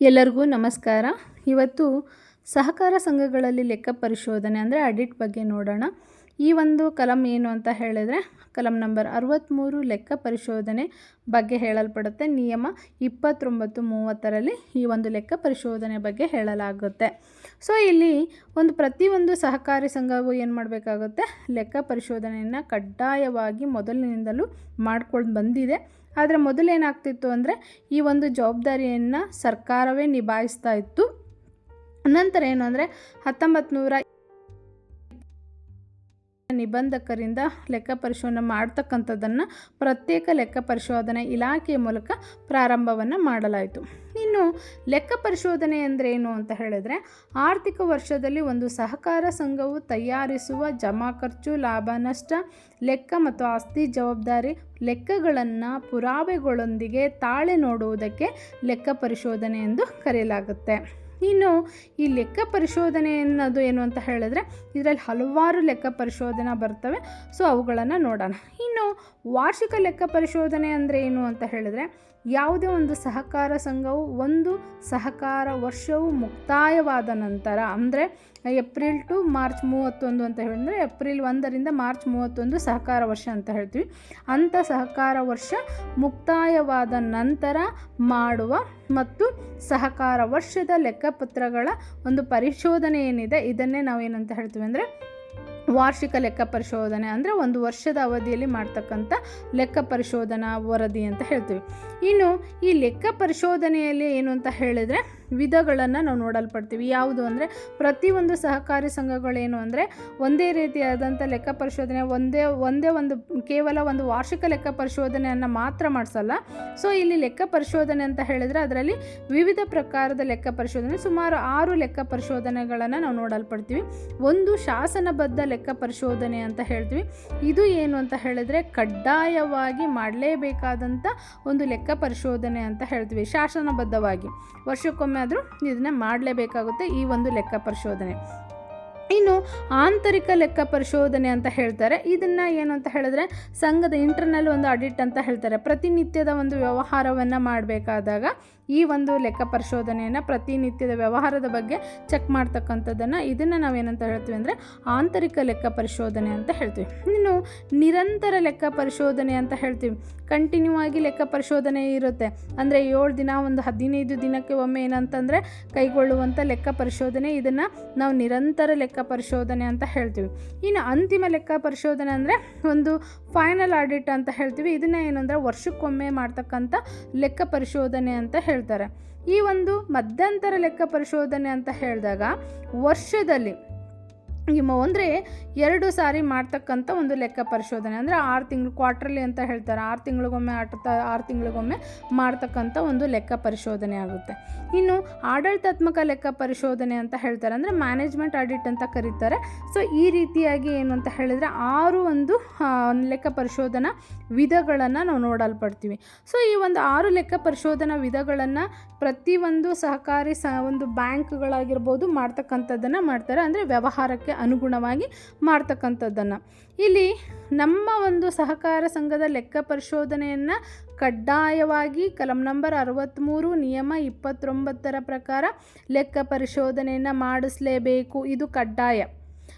ಎಲ್ಲರಿಗೂ ನಮಸ್ಕಾರ. ಇವತ್ತು ಸಹಕಾರ ಸಂಘಗಳಲ್ಲಿ ಲೆಕ್ಕ ಪರಿಶೋಧನೆ ಅಂದರೆ ಅಡಿಟ್ ಬಗ್ಗೆ ನೋಡೋಣ. ಈ ಒಂದು ಕಲಂ ಏನು ಅಂತ ಹೇಳಿದರೆ ಕಲಂ ನಂಬರ್ ಅರವತ್ತ್ಮೂರು ಲೆಕ್ಕ ಪರಿಶೋಧನೆ ಬಗ್ಗೆ ಹೇಳಲ್ಪಡುತ್ತೆ. ನಿಯಮ ಇಪ್ಪತ್ತೊಂಬತ್ತು ಮೂವತ್ತರಲ್ಲಿ ಈ ಒಂದು ಲೆಕ್ಕ ಪರಿಶೋಧನೆ ಬಗ್ಗೆ ಹೇಳಲಾಗುತ್ತೆ. ಸೊ ಇಲ್ಲಿ ಒಂದು ಪ್ರತಿಯೊಂದು ಸಹಕಾರಿ ಸಂಘವು ಏನು ಮಾಡಬೇಕಾಗುತ್ತೆ? ಲೆಕ್ಕ ಪರಿಶೋಧನೆಯನ್ನು ಕಡ್ಡಾಯವಾಗಿ ಮೊದಲಿನಿಂದಲೂ ಮಾಡ್ಕೊಂಡು ಬಂದಿದೆ. ಆದರೆ ಮೊದಲೇನಾಗ್ತಿತ್ತು ಅಂದರೆ ಈ ಒಂದು ಜವಾಬ್ದಾರಿಯನ್ನು ಸರ್ಕಾರವೇ ನಿಭಾಯಿಸ್ತಾ ಇತ್ತು. ನಂತರ ಏನು ಅಂದರೆ ಹತ್ತೊಂಬತ್ತು ನಿಬಂಧಕರಿಂದ ಲೆಕ್ಕ ಪರಿಶೋಧನೆ ಮಾಡ್ತಕ್ಕಂಥದ್ದನ್ನು ಪ್ರತ್ಯೇಕ ಲೆಕ್ಕ ಪರಿಶೋಧನೆ ಇಲಾಖೆಯ ಮೂಲಕ ಪ್ರಾರಂಭವನ್ನು ಮಾಡಲಾಯಿತು. ಇನ್ನು ಲೆಕ್ಕ ಪರಿಶೋಧನೆ ಅಂದರೆ ಏನು ಅಂತ ಹೇಳಿದರೆ, ಆರ್ಥಿಕ ವರ್ಷದಲ್ಲಿ ಒಂದು ಸಹಕಾರ ಸಂಘವು ತಯಾರಿಸುವ ಜಮಾ ಖರ್ಚು, ಲಾಭ, ನಷ್ಟ, ಲೆಕ್ಕ ಮತ್ತು ಆಸ್ತಿ ಜವಾಬ್ದಾರಿ ಲೆಕ್ಕಗಳನ್ನು ಪುರಾವೆಗಳೊಂದಿಗೆ ತಾಳೆ ನೋಡುವುದಕ್ಕೆ ಲೆಕ್ಕ ಪರಿಶೋಧನೆ ಎಂದು ಕರೆಯಲಾಗುತ್ತೆ. ಇನ್ನು ಈ ಲೆಕ್ಕ ಪರಿಶೋಧನೆ ಅನ್ನೋದು ಏನು ಅಂತ ಹೇಳಿದ್ರೆ ಇದರಲ್ಲಿ ಹಲವಾರು ಲೆಕ್ಕ ಪರಿಶೋಧನೆ ಬರ್ತವೆ. ಸೊ ಅವುಗಳನ್ನು ನೋಡೋಣ. ಇನ್ನು ವಾರ್ಷಿಕ ಲೆಕ್ಕ ಪರಿಶೋಧನೆ ಅಂದರೆ ಏನು ಅಂತ ಹೇಳಿದ್ರೆ ಯಾವುದೇ ಒಂದು ಸಹಕಾರ ಸಂಘವು ಒಂದು ಸಹಕಾರ ವರ್ಷವು ಮುಕ್ತಾಯವಾದ ನಂತರ ಅಂದರೆ ಏಪ್ರಿಲ್ ಟು ಮಾರ್ಚ್ ಮೂವತ್ತೊಂದು ಅಂತ ಹೇಳಿದ್ರೆ ಏಪ್ರಿಲ್ ಒಂದರಿಂದ ಮಾರ್ಚ್ ಮೂವತ್ತೊಂದು ಸಹಕಾರ ವರ್ಷ ಅಂತ ಹೇಳ್ತೀವಿ. ಅಂಥ ಸಹಕಾರ ವರ್ಷ ಮುಕ್ತಾಯವಾದ ನಂತರ ಮಾಡುವ ಮತ್ತು ಸಹಕಾರ ವರ್ಷದ ಲೆಕ್ಕಪತ್ರಗಳ ಒಂದು ಪರಿಶೋಧನೆ ಏನಿದೆ, ಇದನ್ನೇ ನಾವು ಏನಂತ ಹೇಳ್ತೀವಿ ಅಂದರೆ ವಾರ್ಷಿಕ ಲೆಕ್ಕ ಪರಿಶೋಧನೆ ಅಂದರೆ ಒಂದು ವರ್ಷದ ಅವಧಿಯಲ್ಲಿ ಮಾಡ್ತಕ್ಕಂಥ ಲೆಕ್ಕ ಪರಿಶೋಧನಾ ವರದಿ ಅಂತ ಹೇಳ್ತೀವಿ. ಇನ್ನು ಈ ಲೆಕ್ಕ ಪರಿಶೋಧನೆಯಲ್ಲಿ ಏನು ಅಂತ ಹೇಳಿದರೆ ವಿಧಗಳನ್ನು ನಾವು ನೋಡಲ್ಪಡ್ತೀವಿ. ಯಾವುದು ಅಂದರೆ ಪ್ರತಿಯೊಂದು ಸಹಕಾರಿ ಸಂಘಗಳೇನು ಅಂದರೆ ಒಂದೇ ರೀತಿಯಾದಂಥ ಲೆಕ್ಕ ಪರಿಶೋಧನೆ, ಒಂದೇ ಒಂದೇ ಒಂದು, ಕೇವಲ ಒಂದು ವಾರ್ಷಿಕ ಲೆಕ್ಕ ಪರಿಶೋಧನೆಯನ್ನು ಮಾತ್ರ ಮಾಡಿಸಲ್ಲ. ಸೊ ಇಲ್ಲಿ ಲೆಕ್ಕ ಪರಿಶೋಧನೆ ಅಂತ ಹೇಳಿದರೆ ಅದರಲ್ಲಿ ವಿವಿಧ ಪ್ರಕಾರದ ಲೆಕ್ಕ ಪರಿಶೋಧನೆ, ಸುಮಾರು ಆರು ಲೆಕ್ಕ ಪರಿಶೋಧನೆಗಳನ್ನು ನಾವು ನೋಡಲ್ಪಡ್ತೀವಿ. ಒಂದು ಶಾಸನಬದ್ಧ ಲೆಕ್ಕ ಪರಿಶೋಧನೆ ಅಂತ ಹೇಳ್ತೀವಿ. ಇದು ಏನು ಅಂತ ಹೇಳಿದರೆ ಕಡ್ಡಾಯವಾಗಿ ಮಾಡಲೇಬೇಕಾದಂಥ ಒಂದು ಲೆಕ್ಕ ಪರಿಶೋಧನೆ ಅಂತ ಹೇಳ್ತೀವಿ, ಶಾಸನಬದ್ಧವಾಗಿ. ವರ್ಷಕ್ಕೊಮ್ಮೆ ಆದರೂ ಇದನ್ನು ಮಾಡಲೇಬೇಕಾಗುತ್ತೆ ಈ ಒಂದು ಲೆಕ್ಕ ಪರಿಶೋಧನೆ. ಇನ್ನು ಆಂತರಿಕ ಲೆಕ್ಕ ಪರಿಶೋಧನೆ ಅಂತ ಹೇಳ್ತಾರೆ. ಇದನ್ನು ಏನು ಅಂತ ಹೇಳಿದ್ರೆ ಸಂಘದ ಇಂಟರ್ನಲ್ ಒಂದು ಆಡಿಟ್ ಅಂತ ಹೇಳ್ತಾರೆ. ಪ್ರತಿನಿತ್ಯದ ಒಂದು ವ್ಯವಹಾರವನ್ನು ಮಾಡಬೇಕಾದಾಗ ಈ ಒಂದು ಲೆಕ್ಕ ಪರಿಶೋಧನೆಯನ್ನು ಪ್ರತಿನಿತ್ಯದ ವ್ಯವಹಾರದ ಬಗ್ಗೆ ಚೆಕ್ ಮಾಡ್ತಕ್ಕಂಥದ್ದನ್ನು ಇದನ್ನು ನಾವೇನಂತ ಹೇಳ್ತೀವಿ ಅಂದರೆ ಆಂತರಿಕ ಲೆಕ್ಕ ಪರಿಶೋಧನೆ ಅಂತ ಹೇಳ್ತೀವಿ. ಇನ್ನು ನಿರಂತರ ಲೆಕ್ಕ ಪರಿಶೋಧನೆ ಅಂತ ಹೇಳ್ತೀವಿ. ಕಂಟಿನ್ಯೂ ಆಗಿ ಲೆಕ್ಕ ಪರಿಶೋಧನೆ ಇರುತ್ತೆ. ಅಂದರೆ ಏಳು ದಿನ, ಒಂದು ಹದಿನೈದು ದಿನಕ್ಕೆ ಒಮ್ಮೆ ಏನಂತಂದರೆ ಕೈಗೊಳ್ಳುವಂಥ ಲೆಕ್ಕ ಪರಿಶೋಧನೆ. ಇದನ್ನು ನಾವು ನಿರಂತರ ಲೆಕ್ಕ ಪರಿಶೋಧನೆ ಅಂತ ಹೇಳ್ತೀವಿ. ಇನ್ನು ಅಂತಿಮ ಲೆಕ್ಕ ಪರಿಶೋಧನೆ ಅಂದರೆ ಒಂದು ಫೈನಲ್ ಆಡಿಟ್ ಅಂತ ಹೇಳ್ತೀವಿ. ಇದನ್ನು ಏನಂದರೆ ವರ್ಷಕ್ಕೊಮ್ಮೆ ಮಾಡ್ತಕ್ಕಂಥ ಲೆಕ್ಕ ಪರಿಶೋಧನೆ ಅಂತ ಹೇಳ್ತಾರೆ. ಈ ಒಂದು ಮಧ್ಯಂತರ ಲೆಕ್ಕ ಪರಿಶೋಧನೆ ಅಂತ ಹೇಳಿದಾಗ ವರ್ಷದಲ್ಲಿ ಅಂದರೆ ಎರಡು ಸಾರಿ ಮಾಡ್ತಕ್ಕಂಥ ಒಂದು ಲೆಕ್ಕ ಪರಿಶೋಧನೆ. ಅಂದರೆ ಆರು ತಿಂಗಳು ಕ್ವಾರ್ಟರ್ಲಿ ಅಂತ ಹೇಳ್ತಾರೆ. ಆರು ತಿಂಗಳಿಗೊಮ್ಮೆ ಆಟ ಆರು ತಿಂಗಳಿಗೊಮ್ಮೆ ಮಾಡ್ತಕ್ಕಂಥ ಒಂದು ಲೆಕ್ಕ ಪರಿಶೋಧನೆ ಆಗುತ್ತೆ. ಇನ್ನು ಆಡಳಿತಾತ್ಮಕ ಲೆಕ್ಕ ಪರಿಶೋಧನೆ ಅಂತ ಹೇಳ್ತಾರೆ. ಅಂದರೆ ಮ್ಯಾನೇಜ್ಮೆಂಟ್ ಆಡಿಟ್ ಅಂತ ಕರೀತಾರೆ. ಸೊ, ಈ ರೀತಿಯಾಗಿ ಏನು ಅಂತ ಹೇಳಿದರೆ ಆರು ಒಂದು ಲೆಕ್ಕ ಪರಿಶೋಧನಾ ವಿಧಗಳನ್ನು ನಾವು ನೋಡಲ್ಪಡ್ತೀವಿ. ಸೊ, ಈ ಒಂದು ಆರು ಲೆಕ್ಕ ಪರಿಶೋಧನಾ ವಿಧಗಳನ್ನು ಪ್ರತಿಯೊಂದು ಸಹಕಾರಿ ಸ, ಒಂದು ಬ್ಯಾಂಕ್ಗಳಾಗಿರ್ಬೋದು ಮಾಡ್ತಕ್ಕಂಥದ್ದನ್ನು ಮಾಡ್ತಾರೆ. ಅಂದರೆ ವ್ಯವಹಾರಕ್ಕೆ ಅನುಗುಣವಾಗಿ ಮಾಡ್ತಕ್ಕಂಥದ್ದನ್ನು. ಇಲ್ಲಿ ನಮ್ಮ ಒಂದು ಸಹಕಾರ ಸಂಘದ ಲೆಕ್ಕ ಪರಿಶೋಧನೆಯನ್ನು ಕಡ್ಡಾಯವಾಗಿ ಕಲಂ ನಂಬರ್ ಅರವತ್ತ್ಮೂರು ನಿಯಮ ಇಪ್ಪತ್ತೊಂಬತ್ತರ ಪ್ರಕಾರ ಲೆಕ್ಕ ಪರಿಶೋಧನೆಯನ್ನು ಮಾಡಿಸಲೇಬೇಕು. ಇದು ಕಡ್ಡಾಯ.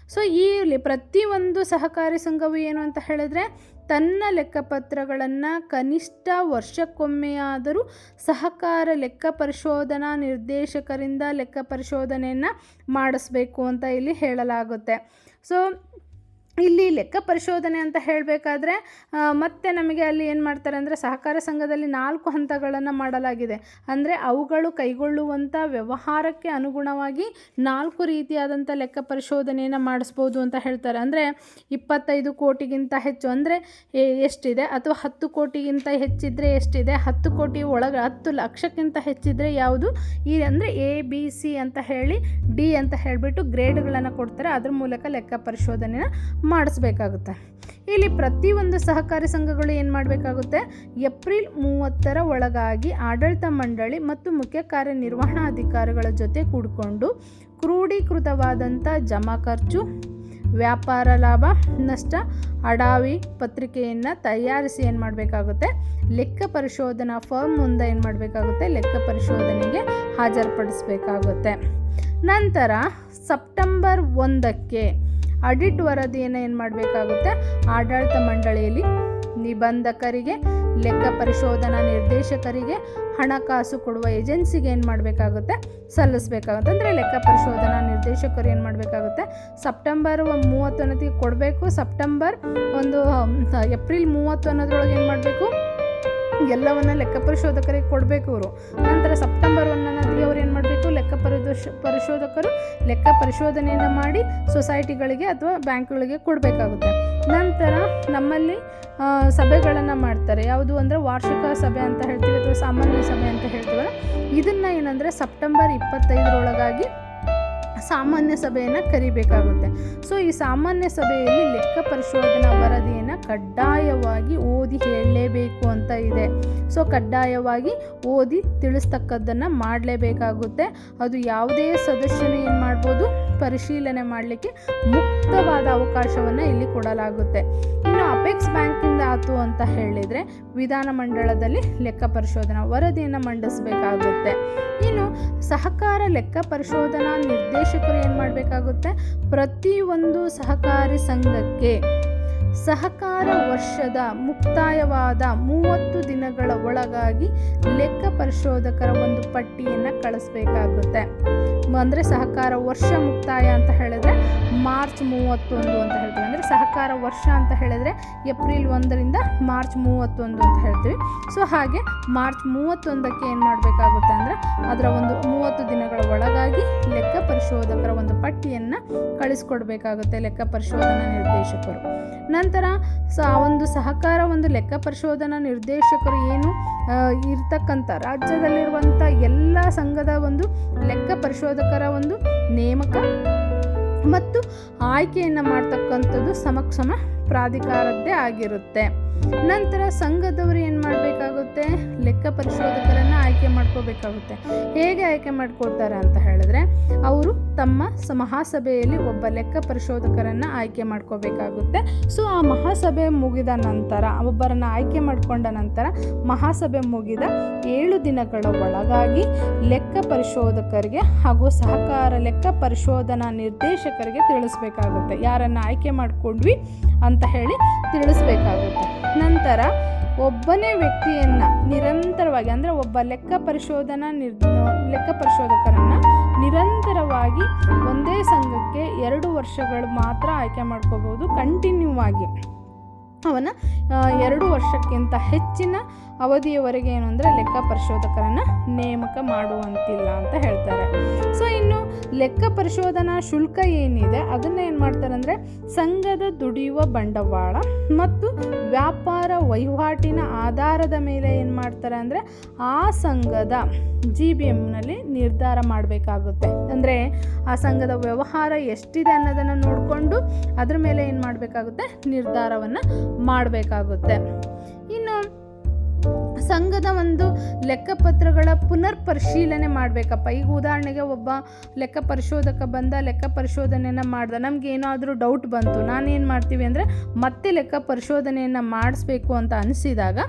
ಸೊ ಈ ಪ್ರತಿಯೊಂದು ಸಹಕಾರಿ ಸಂಘವು ಏನು ಅಂತ ಹೇಳಿದ್ರೆ ತನ್ನ ಲೆಕ್ಕಪತ್ರಗಳನ್ನು ಕನಿಷ್ಠ ವರ್ಷಕ್ಕೊಮ್ಮೆಯಾದರೂ ಸಹಕಾರ ಲೆಕ್ಕ ಪರಿಶೋಧನಾ ನಿರ್ದೇಶಕರಿಂದ ಲೆಕ್ಕ ಪರಿಶೋಧನೆಯನ್ನು ಮಾಡಿಸ್ಬೇಕು ಅಂತ ಇಲ್ಲಿ ಹೇಳಲಾಗುತ್ತೆ. ಸೊ ಇಲ್ಲಿ ಲೆಕ್ಕ ಪರಿಶೋಧನೆ ಅಂತ ಹೇಳಬೇಕಾದ್ರೆ ಮತ್ತೆ ನಮಗೆ ಅಲ್ಲಿ ಏನು ಮಾಡ್ತಾರೆ ಅಂದರೆ ಸಹಕಾರ ಸಂಘದಲ್ಲಿ ನಾಲ್ಕು ಹಂತಗಳನ್ನು ಮಾಡಲಾಗಿದೆ. ಅಂದರೆ ಅವುಗಳು ಕೈಗೊಳ್ಳುವಂಥ ವ್ಯವಹಾರಕ್ಕೆ ಅನುಗುಣವಾಗಿ ನಾಲ್ಕು ರೀತಿಯಾದಂಥ ಲೆಕ್ಕ ಪರಿಶೋಧನೆಯನ್ನು ಮಾಡಿಸ್ಬೋದು ಅಂತ ಹೇಳ್ತಾರೆ. ಅಂದರೆ ಇಪ್ಪತ್ತೈದು ಕೋಟಿಗಿಂತ ಹೆಚ್ಚು. ಅಂದರೆ ಎಷ್ಟಿದೆ? ಅಥವಾ ಹತ್ತು ಕೋಟಿಗಿಂತ ಹೆಚ್ಚಿದ್ರೆ ಎಷ್ಟಿದೆ? ಹತ್ತು ಕೋಟಿ ಒಳಗೆ ಹತ್ತು ಲಕ್ಷಕ್ಕಿಂತ ಹೆಚ್ಚಿದ್ರೆ ಯಾವುದು? ಈ ಅಂದರೆ ಎ, ಬಿ, ಸಿ ಅಂತ ಹೇಳಿ, ಡಿ ಅಂತ ಹೇಳಿಬಿಟ್ಟು ಗ್ರೇಡ್ಗಳನ್ನು ಕೊಡ್ತಾರೆ. ಅದ್ರ ಮೂಲಕ ಲೆಕ್ಕ ಪರಿಶೋಧನೆನ ಮಾಡಿಸ್ಬೇಕಾಗುತ್ತೆ. ಇಲ್ಲಿ ಪ್ರತಿಯೊಂದು ಸಹಕಾರಿ ಸಂಘಗಳು ಏನು ಮಾಡಬೇಕಾಗುತ್ತೆ? ಏಪ್ರಿಲ್ ಮೂವತ್ತರ ಒಳಗಾಗಿ ಆಡಳಿತ ಮಂಡಳಿ ಮತ್ತು ಮುಖ್ಯ ಕಾರ್ಯನಿರ್ವಹಣಾಧಿಕಾರಿಗಳ ಜೊತೆ ಕೂಡಿಕೊಂಡು ಕ್ರೋಢೀಕೃತವಾದಂಥ ಜಮಾ ಖರ್ಚು, ವ್ಯಾಪಾರ ಲಾಭ, ನಷ್ಟ, ಅಡಾವಿ ಪತ್ರಿಕೆಯನ್ನು ತಯಾರಿಸಿ ಏನು ಮಾಡಬೇಕಾಗುತ್ತೆ? ಲೆಕ್ಕ ಪರಿಶೋಧನಾ ಫರ್ಮ್ ಮುಂದೆ ಏನು ಮಾಡಬೇಕಾಗುತ್ತೆ? ಲೆಕ್ಕ ಪರಿಶೋಧನೆಗೆ ಹಾಜರುಪಡಿಸಬೇಕಾಗುತ್ತೆ. ನಂತರ ಸೆಪ್ಟೆಂಬರ್ ಒಂದಕ್ಕೆ ಆಡಿಟ್ ವರದಿಯನ್ನು ಏನು ಮಾಡಬೇಕಾಗುತ್ತೆ? ಆಡಳಿತ ಮಂಡಳಿಯಲ್ಲಿ ನಿಬಂಧಕರಿಗೆ, ಲೆಕ್ಕ ಪರಿಶೋಧನಾ ನಿರ್ದೇಶಕರಿಗೆ ಹಣಕಾಸು ಕೊಡುವ ಏಜೆನ್ಸಿಗೆ ಏನು ಮಾಡಬೇಕಾಗುತ್ತೆ? ಸಲ್ಲಿಸಬೇಕಾಗುತ್ತೆ. ಅಂದರೆ ಲೆಕ್ಕ ಪರಿಶೋಧನಾ ನಿರ್ದೇಶಕರು ಏನು ಮಾಡಬೇಕಾಗುತ್ತೆ? ಸೆಪ್ಟೆಂಬರ್ ಮೂವತ್ತೊಂದಕ್ಕೆ ಕೊಡಬೇಕು. ಸೆಪ್ಟೆಂಬರ್ ಒಂದು ಏಪ್ರಿಲ್ ಮೂವತ್ತೊಂದರೊಳಗೆ ಏನು ಮಾಡಬೇಕು? ಎಲ್ಲವನ್ನ ಲೆಕ್ಕ ಪರಿಶೋಧಕರಿಗೆ ಕೊಡಬೇಕು ಅವರು ನಂತರ ಸೆಪ್ಟೆಂಬರ್ ಒಂದನೇ ಅವ್ರು ಏನು ಮಾಡಬೇಕು? ಲೆಕ್ಕ ಪರಿಶೋಧಕರು ಲೆಕ್ಕ ಪರಿಶೋಧನೆಯನ್ನು ಮಾಡಿ ಸೊಸೈಟಿಗಳಿಗೆ ಅಥವಾ ಬ್ಯಾಂಕ್ಗಳಿಗೆ ಕೊಡಬೇಕಾಗುತ್ತೆ. ನಂತರ ನಮ್ಮಲ್ಲಿ ಸಭೆಗಳನ್ನು ಮಾಡ್ತಾರೆ. ಯಾವುದು ಅಂದರೆ ವಾರ್ಷಿಕ ಸಭೆ ಅಂತ ಹೇಳ್ತೀವಿ ಅಥವಾ ಸಾಮಾನ್ಯ ಸಭೆ ಅಂತ ಹೇಳ್ತೀವಲ್ಲ? ಇದನ್ನು ಏನಂದರೆ ಸೆಪ್ಟೆಂಬರ್ ಇಪ್ಪತ್ತೈದರೊಳಗಾಗಿ ಸಾಮಾನ್ಯ ಸಭೆಯನ್ನು ಕರಿಬೇಕಾಗುತ್ತೆ. ಸೊ ಈ ಸಾಮಾನ್ಯ ಸಭೆಯಲ್ಲಿ ಲೆಕ್ಕ ಪರಿಶೋಧನಾ ವರದಿಯನ್ನು ಕಡ್ಡಾಯವಾಗಿ ಓದಿ ಹೇಳಲೇಬೇಕು ಅಂತ ಇದೆ. ಸೊ ಕಡ್ಡಾಯವಾಗಿ ಓದಿ ತಿಳಿಸ್ತಕ್ಕದ್ದನ್ನು ಮಾಡಲೇಬೇಕಾಗುತ್ತೆ. ಅದು ಯಾವುದೇ ಸದಸ್ಯನ ಏನು ಮಾಡ್ಬೋದು? ಪರಿಶೀಲನೆ ಮಾಡಲಿಕ್ಕೆ ಮುಕ್ತವಾದ ಅವಕಾಶವನ್ನು ಇಲ್ಲಿ ಕೊಡಲಾಗುತ್ತೆ. ಇನ್ನು ಅಪೆಕ್ಸ್ ಬ್ಯಾಂಕಿಂದ ಆಯಿತು ಅಂತ ಹೇಳಿದರೆ ವಿಧಾನಮಂಡಲದಲ್ಲಿ ಲೆಕ್ಕ ಪರಿಶೋಧನಾ ವರದಿಯನ್ನು ಮಂಡಿಸಬೇಕಾಗುತ್ತೆ. ಇನ್ನು ಸಹಕಾರ ಲೆಕ್ಕ ಪರಿಶೋಧನಾ ನಿರ್ದೇಶಕರು ಏನು ಮಾಡಬೇಕಾಗುತ್ತೆ? ಪ್ರತಿಯೊಂದು ಸಹಕಾರಿ ಸಂಘಕ್ಕೆ ಸಹಕಾರ ವರ್ಷದ ಮುಕ್ತಾಯವಾದ ಮೂವತ್ತು ದಿನಗಳ ಒಳಗಾಗಿ ಲೆಕ್ಕ ಪರಿಶೋಧಕರ ಒಂದು ಪಟ್ಟಿಯನ್ನು ಕಳಿಸ್ಬೇಕಾಗುತ್ತೆ. ಅಂದರೆ ಸಹಕಾರ ವರ್ಷ ಮುಕ್ತಾಯ ಅಂತ ಹೇಳಿದ್ರೆ ಮಾರ್ಚ್ ಮೂವತ್ತೊಂದು ಅಂತ ಹೇಳ್ತೀವಿ. ಅಂದರೆ ಸಹಕಾರ ವರ್ಷ ಅಂತ ಹೇಳಿದ್ರೆ ಏಪ್ರಿಲ್ ಒಂದರಿಂದ ಮಾರ್ಚ್ ಮೂವತ್ತೊಂದು ಅಂತ ಹೇಳ್ತೀವಿ. ಸೊ ಹಾಗೆ ಮಾರ್ಚ್ ಮೂವತ್ತೊಂದಕ್ಕೆ ಏನು ಮಾಡಬೇಕಾಗುತ್ತೆ ಅಂದರೆ ಅದರ ಒಂದು ಮೂವತ್ತು ದಿನಗಳ ಒಳಗಾಗಿ ಲೆಕ್ಕ ಪರಿಶೋಧಕರ ಒಂದು ಪಟ್ಟಿಯನ್ನು ಕಳಿಸ್ಕೊಡ್ಬೇಕಾಗುತ್ತೆ ಲೆಕ್ಕ ಪರಿಶೋಧನಾ ನಿರ್ದೇಶಕರು. ನಂತರ ಸ ಒಂದು ಸಹಕಾರ, ಒಂದು ಲೆಕ್ಕ ಪರಿಶೋಧನಾ ನಿರ್ದೇಶಕರು ಏನು ಇರ್ತಕ್ಕಂಥ ರಾಜ್ಯದಲ್ಲಿರುವಂಥ ಎಲ್ಲ ಸಂಘದ ಒಂದು ಲೆಕ್ಕ ಪರಿಶೋಧಕರ ಒಂದು ನೇಮಕ ಮತ್ತು ಆಯ್ಕೆಯನ್ನು ಮಾಡ್ತಕ್ಕಂಥದ್ದು ಸಮಕ್ಷಮ ಪ್ರಾಧಿಕಾರದ್ದೇ ಆಗಿರುತ್ತೆ. ನಂತರ ಸಂಘದವರು ಏನು ಮಾಡಬೇಕಾಗುತ್ತೆ? ಲೆಕ್ಕ ಪರಿಶೋಧಕರನ್ನು ಆಯ್ಕೆ ಮಾಡ್ಕೋಬೇಕಾಗುತ್ತೆ. ಹೇಗೆ ಆಯ್ಕೆ ಮಾಡ್ಕೊಳ್ತಾರೆ ಅಂತ ಹೇಳಿದ್ರೆ ತಮ್ಮ ಮಹಾಸಭೆಯಲ್ಲಿ ಒಬ್ಬ ಲೆಕ್ಕ ಪರಿಶೋಧಕರನ್ನು ಆಯ್ಕೆ ಮಾಡ್ಕೋಬೇಕಾಗುತ್ತೆ. ಸೊ, ಆ ಮಹಾಸಭೆ ಮುಗಿದ ನಂತರ, ಒಬ್ಬರನ್ನು ಆಯ್ಕೆ ಮಾಡಿಕೊಂಡ ನಂತರ ಮಹಾಸಭೆ ಮುಗಿದ ಏಳು ದಿನಗಳ ಒಳಗಾಗಿ ಲೆಕ್ಕ ಪರಿಶೋಧಕರಿಗೆ ಹಾಗೂ ಸಹಕಾರ ಲೆಕ್ಕ ಪರಿಶೋಧನಾ ನಿರ್ದೇಶಕರಿಗೆ ತಿಳಿಸ್ಬೇಕಾಗುತ್ತೆ. ಯಾರನ್ನು ಆಯ್ಕೆ ಮಾಡಿಕೊಂಡ್ವಿ ಅಂತ ಹೇಳಿ ತಿಳಿಸ್ಬೇಕಾಗುತ್ತೆ. ನಂತರ ಒಬ್ಬನೇ ವ್ಯಕ್ತಿಯನ್ನು ನಿರಂತರವಾಗಿ, ಅಂದರೆ ಒಬ್ಬ ಲೆಕ್ಕ ಪರಿಶೋಧನಾ ನಿರ್ ಲೆಕ್ಕ ಪರಿಶೋಧಕರನ್ನು ನಿರಂತರವಾಗಿ ಒಂದೇ ಸಂಘಕ್ಕೆ ಎರಡು ವರ್ಷಗಳು ಮಾತ್ರ ಆಯ್ಕೆ ಮಾಡ್ಕೋಬೋದು ಕಂಟಿನ್ಯೂ ಆಗಿ. ಅವನ ಎರಡು ವರ್ಷಕ್ಕಿಂತ ಹೆಚ್ಚಿನ ಅವಧಿಯವರೆಗೆ ಏನು ಅಂದರೆ ಲೆಕ್ಕ ಪರಿಶೋಧಕರನ್ನು ನೇಮಕ ಮಾಡುವಂತಿಲ್ಲ ಅಂತ ಹೇಳ್ತಾರೆ. ಸೊ ಇನ್ನು ಲೆಕ್ಕ ಪರಿಶೋಧನಾ ಶುಲ್ಕ ಏನಿದೆ, ಅದನ್ನು ಏನು ಮಾಡ್ತಾರೆ ಅಂದರೆ ಸಂಘದ ದುಡಿಯುವ ಬಂಡವಾಳ ಮತ್ತು ವ್ಯಾಪಾರ ವಹಿವಾಟಿನ ಆಧಾರದ ಮೇಲೆ ಏನು ಮಾಡ್ತಾರೆ ಅಂದರೆ ಆ ಸಂಘದ ಜಿ ಬಿ ಎಮ್ನಲ್ಲಿ ನಿರ್ಧಾರ ಮಾಡಬೇಕಾಗುತ್ತೆ. ಅಂದರೆ ಆ ಸಂಘದ ವ್ಯವಹಾರ ಎಷ್ಟಿದೆ ಅನ್ನೋದನ್ನು ನೋಡಿಕೊಂಡು ಅದ್ರ ಮೇಲೆ ಏನು ಮಾಡಬೇಕಾಗುತ್ತೆ, ನಿರ್ಧಾರವನ್ನು ಮಾಡಬೇಕಾಗುತ್ತೆ. ಸಂಘದ ಒಂದು ಲೆಕ್ಕಪತ್ರಗಳ ಪುನರ್ ಪರಿಶೀಲನೆ ಮಾಡಬೇಕಪ್ಪ. ಈಗ ಉದಾಹರಣೆಗೆ ಒಬ್ಬ ಲೆಕ್ಕ ಪರಿಶೋಧಕ ಬಂದ ಲೆಕ್ಕ ಪರಿಶೋಧನೆಯನ್ನು ಮಾಡ್ದ, ನಮ್ಗೆ ಏನಾದರೂ ಡೌಟ್ ಬಂತು, ನಾನೇನು ಮಾಡ್ತೀವಿ ಅಂದರೆ ಮತ್ತೆ ಲೆಕ್ಕ ಪರಿಶೋಧನೆಯನ್ನು ಮಾಡಿಸ್ಬೇಕು ಅಂತ ಅನಿಸಿದಾಗ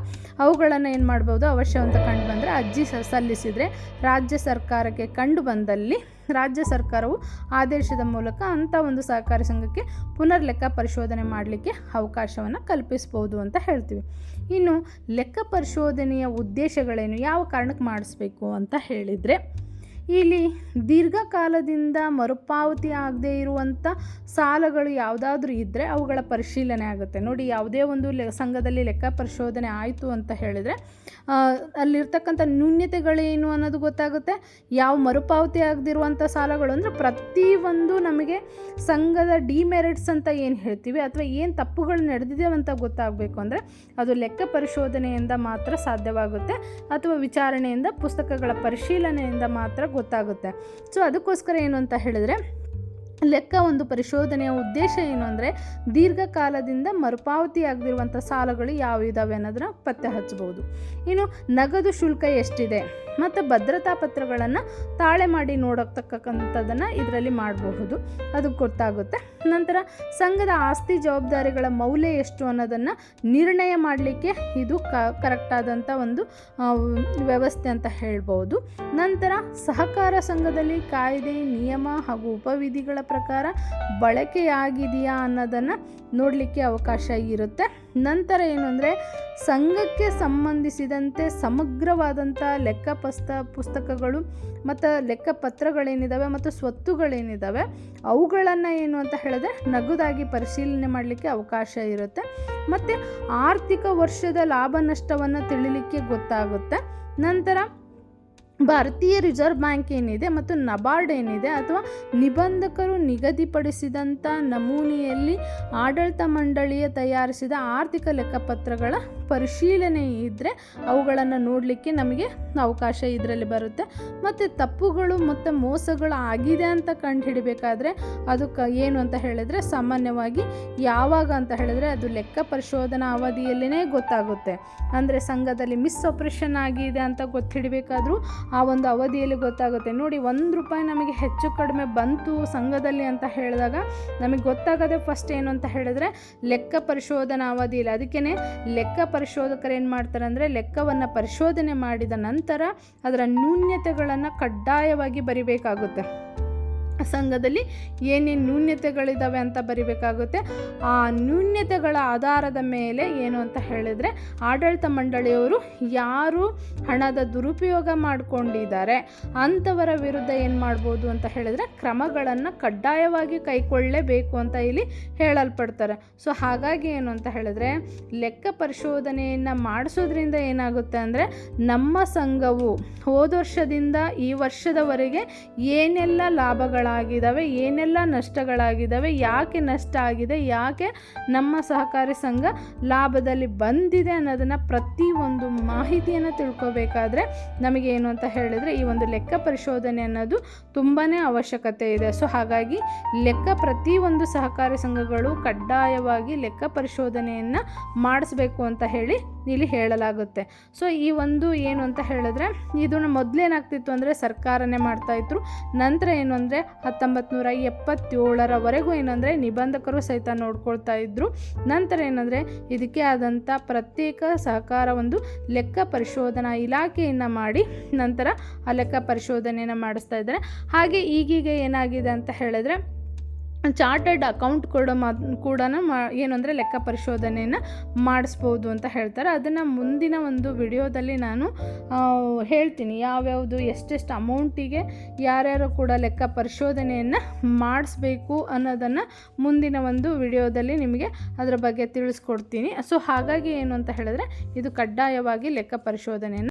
ಅವುಗಳನ್ನು ಏನು ಮಾಡ್ಬೋದು ಅವಶ್ಯ ಅಂತ ಕಂಡು ಬಂದರೆ ಅರ್ಜಿ ಸಲ್ಲಿಸಿದರೆ ರಾಜ್ಯ ಸರ್ಕಾರಕ್ಕೆ ಕಂಡು ಬಂದಲ್ಲಿ ರಾಜ್ಯ ಸರ್ಕಾರವು ಆದೇಶದ ಮೂಲಕ ಅಂಥ ಒಂದು ಸಹಕಾರಿ ಸಂಘಕ್ಕೆ ಪುನರ್ ಲೆಕ್ಕ ಪರಿಶೋಧನೆ ಮಾಡಲಿಕ್ಕೆ ಅವಕಾಶವನ್ನು ಕಲ್ಪಿಸ್ಬೋದು ಅಂತ ಹೇಳ್ತೀವಿ. ಇನ್ನು ಲೆಕ್ಕ ಪರಿಶೋಧನೆಯ ಉದ್ದೇಶಗಳೇನು? ಯಾವ ಕಾರಣಕ್ಕೆ ಮಾಡಿಸ್ಬೇಕು ಅಂತ ಹೇಳಿದರೆ ಇಲ್ಲಿ ದೀರ್ಘಕಾಲದಿಂದ ಮರುಪಾವತಿ ಆಗದೇ ಇರುವಂಥ ಸಾಲಗಳು ಯಾವುದಾದ್ರೂ ಇದ್ದರೆ ಅವುಗಳ ಪರಿಶೀಲನೆ ಆಗುತ್ತೆ. ನೋಡಿ, ಯಾವುದೇ ಒಂದು ಲೆ, ಸಂಘದಲ್ಲಿ ಲೆಕ್ಕ ಪರಿಶೋಧನೆ ಆಯಿತು ಅಂತ ಹೇಳಿದರೆ ಅಲ್ಲಿರ್ತಕ್ಕಂಥ ನ್ಯೂನ್ಯತೆಗಳೇನು ಅನ್ನೋದು ಗೊತ್ತಾಗುತ್ತೆ. ಯಾವ ಮರುಪಾವತಿ ಆಗದಿರುವಂಥ ಸಾಲಗಳು ಅಂದರೆ ಪ್ರತಿಯೊಂದು ನಮಗೆ ಸಂಘದ ಡಿಮೆರಿಟ್ಸ್ ಅಂತ ಏನು ಹೇಳ್ತೀವಿ, ಅಥವಾ ಏನು ತಪ್ಪುಗಳು ನಡೆದಿದೆ ಅಂತ ಗೊತ್ತಾಗಬೇಕು ಅಂದರೆ ಅದು ಲೆಕ್ಕ ಪರಿಶೋಧನೆಯಿಂದ ಮಾತ್ರ ಸಾಧ್ಯವಾಗುತ್ತೆ, ಅಥವಾ ವಿಚಾರಣೆಯಿಂದ, ಪುಸ್ತಕಗಳ ಪರಿಶೀಲನೆಯಿಂದ ಮಾತ್ರ ಗೊತ್ತಾಗುತ್ತೆ. ಸೊ ಅದಕ್ಕೋಸ್ಕರ ಏನು ಅಂತ ಹೇಳಿದ್ರೆ, ಲೆಕ್ಕ ಒಂದು ಪರಿಶೋಧನೆಯ ಉದ್ದೇಶ ಏನು ಅಂದರೆ, ದೀರ್ಘಕಾಲದಿಂದ ಮರುಪಾವತಿ ಆಗದಿರುವಂಥ ಸಾಲಗಳು ಯಾವ ಇದ್ದಾವೆ ಅನ್ನೋದನ್ನ ಪತ್ತೆ ಹಚ್ಚಬಹುದು. ಇನ್ನು ನಗದು ಶುಲ್ಕ ಎಷ್ಟಿದೆ, ಮತ್ತು ಭದ್ರತಾ ಪತ್ರಗಳನ್ನು ತಾಳೆ ಮಾಡಿ ನೋಡತಕ್ಕಂಥದ್ದನ್ನು ಇದರಲ್ಲಿ ಮಾಡಬಹುದು. ಅದು ಗೊತ್ತಾಗುತ್ತೆ. ನಂತರ ಸಂಘದ ಆಸ್ತಿ ಜವಾಬ್ದಾರಿಗಳ ಮೌಲ್ಯ ಎಷ್ಟು ಅನ್ನೋದನ್ನು ನಿರ್ಣಯ ಮಾಡಲಿಕ್ಕೆ ಇದು ಕ ಕರೆಕ್ಟಾದಂಥ ಒಂದು ವ್ಯವಸ್ಥೆ ಅಂತ ಹೇಳ್ಬೋದು. ನಂತರ ಸಹಕಾರ ಸಂಘದಲ್ಲಿ ಕಾಯ್ದೆ, ನಿಯಮ ಹಾಗೂ ಉಪವಿಧಿಗಳ ಪ್ರಕಾರ ಬಳಕೆಯಾಗಿದೆಯಾ ಅನ್ನೋದನ್ನು ನೋಡಲಿಕ್ಕೆ ಅವಕಾಶ ಇರುತ್ತೆ. ನಂತರ ಏನು ಅಂದರೆ ಸಂಘಕ್ಕೆ ಸಂಬಂಧಿಸಿದಂತೆ ಸಮಗ್ರವಾದಂಥ ಲೆಕ್ಕ ಪಸ್ತ ಪುಸ್ತಕಗಳು ಮತ್ತು ಲೆಕ್ಕಪತ್ರಗಳೇನಿದ್ದಾವೆ ಮತ್ತು ಸ್ವತ್ತುಗಳೇನಿದ್ದಾವೆ ಅವುಗಳನ್ನು ಏನು ಅಂತ ಹೇಳಿದ್ರೆ ನಗದಾಗಿ ಪರಿಶೀಲನೆ ಮಾಡಲಿಕ್ಕೆ ಅವಕಾಶ ಇರುತ್ತೆ. ಮತ್ತು ಆರ್ಥಿಕ ವರ್ಷದ ಲಾಭ ನಷ್ಟವನ್ನು ತಿಳಿಲಿಕ್ಕೆ ಗೊತ್ತಾಗುತ್ತೆ. ನಂತರ ಭಾರತೀಯ ರಿಸರ್ವ್ ಬ್ಯಾಂಕ್ ಏನಿದೆ ಮತ್ತು ನಬಾರ್ಡ್ ಏನಿದೆ ಅಥವಾ ನಿಬಂಧಕರು ನಿಗದಿಪಡಿಸಿದಂಥ ನಮೂನೆಯಲ್ಲಿ ಆಡಳಿತ ಮಂಡಳಿಯ ತಯಾರಿಸಿದ ಆರ್ಥಿಕ ಲೆಕ್ಕಪತ್ರಗಳ ಪರಿಶೀಲನೆ ಇದ್ದರೆ ಅವುಗಳನ್ನು ನೋಡಲಿಕ್ಕೆ ನಮಗೆ ಅವಕಾಶ ಇದರಲ್ಲಿ ಬರುತ್ತೆ. ಮತ್ತು ತಪ್ಪುಗಳು ಮತ್ತು ಮೋಸಗಳು ಆಗಿದೆ ಅಂತ ಕಂಡುಹಿಡಬೇಕಾದ್ರೆ ಅದು ಕ ಏನು ಅಂತ ಹೇಳಿದರೆ ಸಾಮಾನ್ಯವಾಗಿ ಯಾವಾಗ ಅಂತ ಹೇಳಿದ್ರೆ ಅದು ಲೆಕ್ಕ ಪರಿಶೋಧನಾ ಅವಧಿಯಲ್ಲೇ ಗೊತ್ತಾಗುತ್ತೆ. ಅಂದರೆ ಸಂಘದಲ್ಲಿ ಮಿಸ್ ಆಪರೇಷನ್ ಆಗಿದೆ ಅಂತ ಗೊತ್ತಿಡಬೇಕಾದ್ರೂ ಆ ಒಂದು ಅವಧಿಯಲ್ಲಿ ಗೊತ್ತಾಗುತ್ತೆ. ನೋಡಿ, ಒಂದು ರೂಪಾಯಿ ನಮಗೆ ಹೆಚ್ಚು ಕಡಿಮೆ ಬಂತು ಸಂಘದಲ್ಲಿ ಅಂತ ಹೇಳಿದಾಗ ನಮಗೆ ಗೊತ್ತಾಗದೆ ಫಸ್ಟ್ ಏನು ಅಂತ ಹೇಳಿದ್ರೆ ಲೆಕ್ಕ ಪರಿಶೋಧನಾ ಅವಧಿ ಇಲ್ಲ ಅದಕ್ಕೇ ಲೆಕ್ಕ ಪರಿಶೋಧಕರು ಏನು ಮಾಡ್ತಾರೆ ಅಂದರೆ ಲೆಕ್ಕವನ್ನು ಪರಿಶೋಧನೆ ಮಾಡಿದ ನಂತರ ಅದರ ನ್ಯೂನ್ಯತೆಗಳನ್ನು ಕಡ್ಡಾಯವಾಗಿ ಬರಿಬೇಕಾಗುತ್ತೆ. ಸಂಘದಲ್ಲಿ ಏನೇನು ನ್ಯೂನ್ಯತೆಗಳಿದ್ದಾವೆ ಅಂತ ಬರಿಬೇಕಾಗುತ್ತೆ. ಆ ನ್ಯೂನ್ಯತೆಗಳ ಆಧಾರದ ಮೇಲೆ ಏನು ಅಂತ ಹೇಳಿದರೆ ಆಡಳಿತ ಮಂಡಳಿಯವರು ಯಾರು ಹಣದ ದುರುಪಯೋಗ ಮಾಡಿಕೊಂಡಿದ್ದಾರೆ, ಅಂಥವರ ವಿರುದ್ಧ ಏನು ಮಾಡ್ಬೋದು ಅಂತ ಹೇಳಿದರೆ ಕ್ರಮಗಳನ್ನು ಕಡ್ಡಾಯವಾಗಿ ಕೈಗೊಳ್ಳಲೇಬೇಕು ಅಂತ ಇಲ್ಲಿ ಹೇಳಲ್ಪಡ್ತಾರೆ. ಸೊ ಹಾಗಾಗಿ ಏನು ಅಂತ ಹೇಳಿದ್ರೆ ಲೆಕ್ಕ ಪರಿಶೋಧನೆಯನ್ನು ಮಾಡಿಸೋದ್ರಿಂದ ಏನಾಗುತ್ತೆ ಅಂದರೆ ನಮ್ಮ ಸಂಘವು ಹೋದ ವರ್ಷದಿಂದ ಈ ವರ್ಷದವರೆಗೆ ಏನೆಲ್ಲ ಲಾಭಗಳಾಗಿದ್ದಾವೆ ಏನೆಲ್ಲ ನಷ್ಟಗಳಾಗಿದ್ದಾವೆ, ಯಾಕೆ ನಷ್ಟ ಆಗಿದೆ, ಯಾಕೆ ನಮ್ಮ ಸಹಕಾರಿ ಸಂಘ ಲಾಭದಲ್ಲಿ ಬಂದಿದೆ ಅನ್ನೋದನ್ನು ಒಂದು ಮಾಹಿತಿಯನ್ನು ತಿಳ್ಕೊಬೇಕಾದ್ರೆ ನಮಗೆ ಏನು ಅಂತ ಹೇಳಿದರೆ ಈ ಒಂದು ಲೆಕ್ಕ ಪರಿಶೋಧನೆ ಅನ್ನೋದು ತುಂಬಾ ಅವಶ್ಯಕತೆ ಇದೆ. ಸೊ, ಹಾಗಾಗಿ ಲೆಕ್ಕ ಪ್ರತಿಯೊಂದು ಸಹಕಾರಿ ಸಂಘಗಳು ಕಡ್ಡಾಯವಾಗಿ ಲೆಕ್ಕ ಪರಿಶೋಧನೆಯನ್ನು ಮಾಡಿಸ್ಬೇಕು ಅಂತ ಹೇಳಿ ಇಲ್ಲಿ ಹೇಳಲಾಗುತ್ತೆ. ಸೊ ಈ ಒಂದು ಏನು ಅಂತ ಹೇಳಿದ್ರೆ, ಇದನ್ನು ಮೊದಲೇನಾಗ್ತಿತ್ತು ಅಂದರೆ ಸರ್ಕಾರನೇ ಮಾಡ್ತಾಯಿದ್ರು ನಂತರ ಏನು ಅಂದರೆ ಹತ್ತೊಂಬತ್ತು ನೂರ ಎಪ್ಪತ್ತೇಳರವರೆಗೂ ಏನಂದರೆ ನಿಬಂಧಕರು ಸಹಿತ ನೋಡ್ಕೊಳ್ತಾ ಇದ್ದರು ನಂತರ ಏನಂದರೆ ಇದಕ್ಕೆ ಆದಂಥ ಪ್ರತ್ಯೇಕ ಸಹಕಾರ ಒಂದು ಲೆಕ್ಕ ಪರಿಶೋಧನಾ ಇಲಾಖೆಯನ್ನು ಮಾಡಿ ನಂತರ ಆ ಲೆಕ್ಕ ಪರಿಶೋಧನೆಯನ್ನು ಮಾಡಿಸ್ತಾ ಇದ್ದಾರೆ. ಹಾಗೆ ಈಗೀಗ ಏನಾಗಿದೆ ಅಂತ ಹೇಳಿದ್ರೆ ಚಾರ್ಟರ್ಡ್ ಅಕೌಂಟ್ ಕೂಡ ಮಾ ಕೂಡ ಮಾ, ಏನು ಅಂದರೆ ಲೆಕ್ಕ ಪರಿಶೋಧನೆಯನ್ನು ಮಾಡಿಸ್ಬೋದು ಅಂತ ಹೇಳ್ತಾರೆ. ಅದನ್ನು ಮುಂದಿನ ಒಂದು ವಿಡಿಯೋದಲ್ಲಿ ನಾನು ಹೇಳ್ತೀನಿ. ಯಾವ್ಯಾವುದು, ಎಷ್ಟೆಷ್ಟು ಅಮೌಂಟಿಗೆ ಯಾರ್ಯಾರು ಕೂಡ ಲೆಕ್ಕ ಪರಿಶೋಧನೆಯನ್ನು ಮಾಡಿಸ್ಬೇಕು ಅನ್ನೋದನ್ನು ಮುಂದಿನ ಒಂದು ವಿಡಿಯೋದಲ್ಲಿ ನಿಮಗೆ ಅದರ ಬಗ್ಗೆ ತಿಳಿಸ್ಕೊಡ್ತೀನಿ. ಸೊ, ಹಾಗಾಗಿ ಏನು ಅಂತ ಹೇಳಿದ್ರೆ, ಇದು ಕಡ್ಡಾಯವಾಗಿ ಲೆಕ್ಕ ಪರಿಶೋಧನೆಯನ್ನು